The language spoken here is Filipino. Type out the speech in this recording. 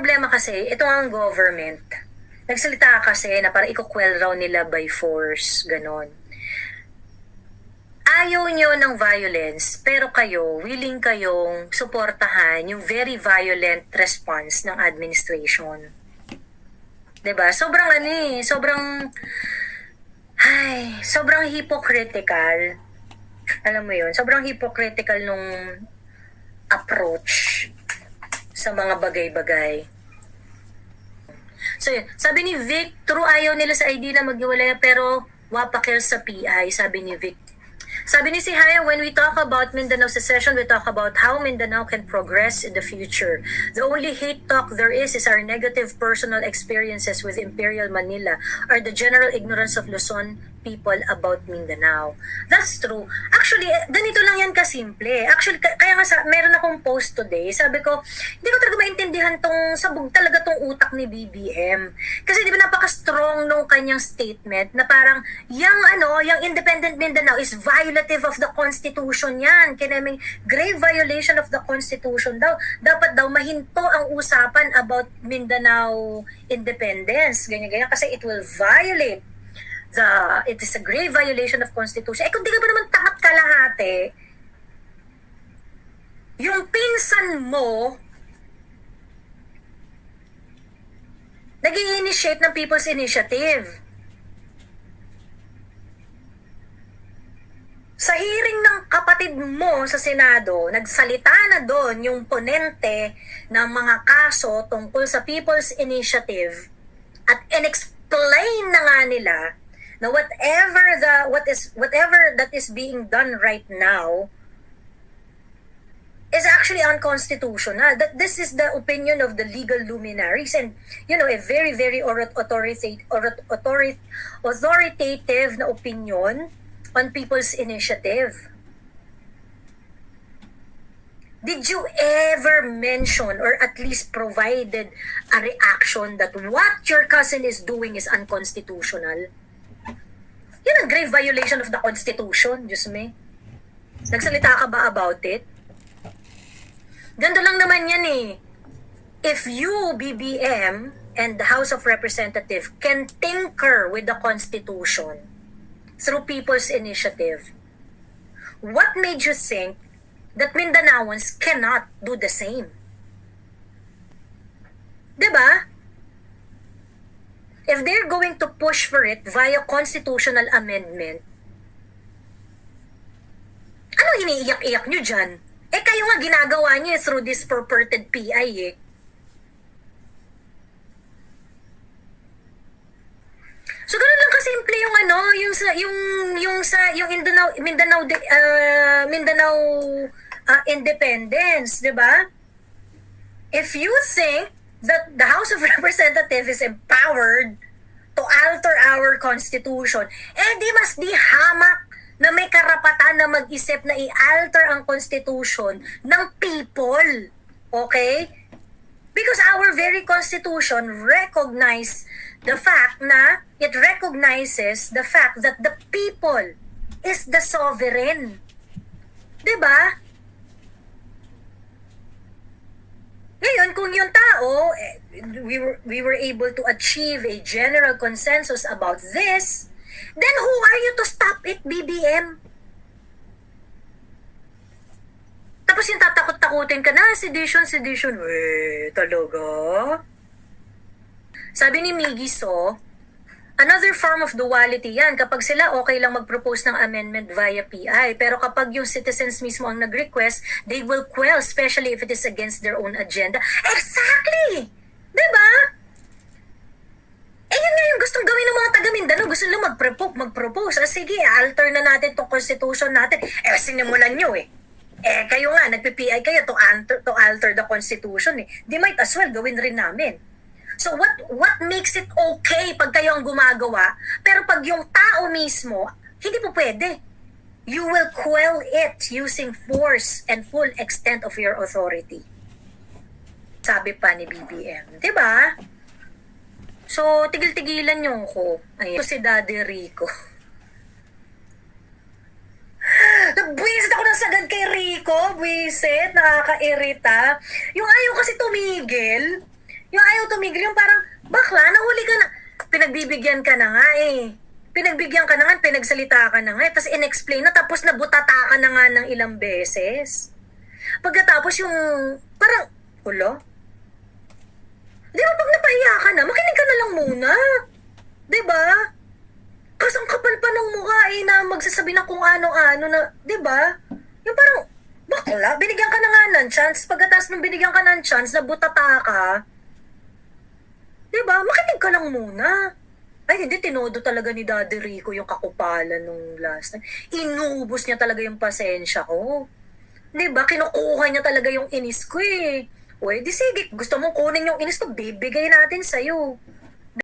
problema kasi, ito ang government. Nagsalita kasi na parang ikukwel raw nila by force, ganon. Ayaw nyo ng violence, pero kayo, willing kayong suportahan yung very violent response ng administration. 'Di ba? Sobrang ano eh, sobrang ay, sobrang hypocritical. Alam mo 'yun, sobrang hypocritical nung approach sa mga bagay-bagay. So, yun. sabi ni Vic, true ayaw nila sa ID na maghiwalay pero wapakil sa PI, sabi ni Vic. Sabi ni si Haya, when we talk about Mindanao secession, we talk about how Mindanao can progress in the future. The only hate talk there is is our negative personal experiences with Imperial Manila or the general ignorance of Luzon people about Mindanao. That's true. Actually, ganito lang yan kasimple. Actually, ka- kaya nga sa, meron akong post today, sabi ko, hindi ko talaga maintindihan tong sabog talaga tong utak ni BBM. Kasi di ba napaka-strong nung kanyang statement na parang, yung ano, yung independent Mindanao is violative of the Constitution yan. Kinaming grave violation of the Constitution daw. Dapat daw mahinto ang usapan about Mindanao independence. Ganyan-ganyan. Kasi it will violate the it is a grave violation of constitution. Eh kung di ka ba naman takat kalahati, yung pinsan mo nag initiate ng People's Initiative. Sa hearing ng kapatid mo sa Senado, nagsalita na doon yung ponente ng mga kaso tungkol sa People's Initiative at inexplain na nga nila na whatever the what is whatever that is being done right now is actually unconstitutional. That this is the opinion of the legal luminaries and you know a very very authoritative authoritative authoritative na opinion on people's initiative. Did you ever mention or at least provided a reaction that what your cousin is doing is unconstitutional? Grave violation of the Constitution, Diyos me. Nagsalita ka ba about it? Ganda lang naman yan eh. If you, BBM, and the House of Representatives can tinker with the Constitution through People's Initiative, what made you think that Mindanaoans cannot do the same? 'Di ba? If they're going to push for it via constitutional amendment, ano iniiyak-iyak nyo dyan? Eh kayo nga ginagawa nyo eh, through this purported PI eh. So ganun lang kasimple yung ano, yung sa yung yung sa yung Mindanao Mindanao uh, Mindanao uh, independence, 'di ba? If you think that the House of Representatives is empowered to alter our constitution, eh di mas di hamak na may karapatan na mag-isip na i-alter ang constitution ng people. Okay? Because our very constitution recognize the fact na it recognizes the fact that the people is the sovereign. 'Di ba? Ngayon, kung yung tao, eh, we were, we were able to achieve a general consensus about this, then who are you to stop it, BBM? Tapos yung tatakot-takutin ka na, sedition, sedition. Eh, talaga? Sabi ni Miggy So, another form of duality yan. Kapag sila okay lang mag-propose ng amendment via PI. Pero kapag yung citizens mismo ang nag-request, they will quell, especially if it is against their own agenda. Exactly! 'Di ba? Eh yun nga yung gustong gawin ng mga taga Mindanao. Gusto nila mag-propose. mag-propose. Ah, sige, alter na natin tong constitution natin. Eh, sinimulan nyo eh. Eh, kayo nga, nagpi-PI kayo to alter, to alter the constitution eh. Di might as well gawin rin namin. So what what makes it okay pag kayo ang gumagawa, pero pag yung tao mismo, hindi po pwede. You will quell it using force and full extent of your authority. Sabi pa ni BBM. ba? So, tigil-tigilan niyo ko. Ayun. Ito si Daddy Rico. Nagbuwisit ako ng sagad kay Rico. Buwisit. Nakakairita. Yung ayaw kasi tumigil. Yung ayaw tumigil, yung parang, bakla, nahuli ka na. Pinagbibigyan ka na nga eh. Pinagbigyan ka na nga, pinagsalita ka na nga, eh. tapos in-explain na, tapos nabutata ka na nga ng ilang beses. Pagkatapos yung, parang, ulo? Di ba pag napahiya ka na, makinig ka na lang muna. Di ba? Kasi ang kapal pa ng mukha eh, na magsasabi na kung ano-ano na, di ba? Yung parang, bakla, binigyan ka na nga ng chance. Pagkatapos nung binigyan ka ng chance, nabutata ka, di ba? Makinig ka lang muna. Ay, hindi, tinodo talaga ni Daddy Rico yung kakupalan nung last time. Inubos niya talaga yung pasensya ko. Di ba? Kinukuha niya talaga yung inis ko eh. O, di sige, gusto mong kunin yung inis ko, bibigay natin sa'yo.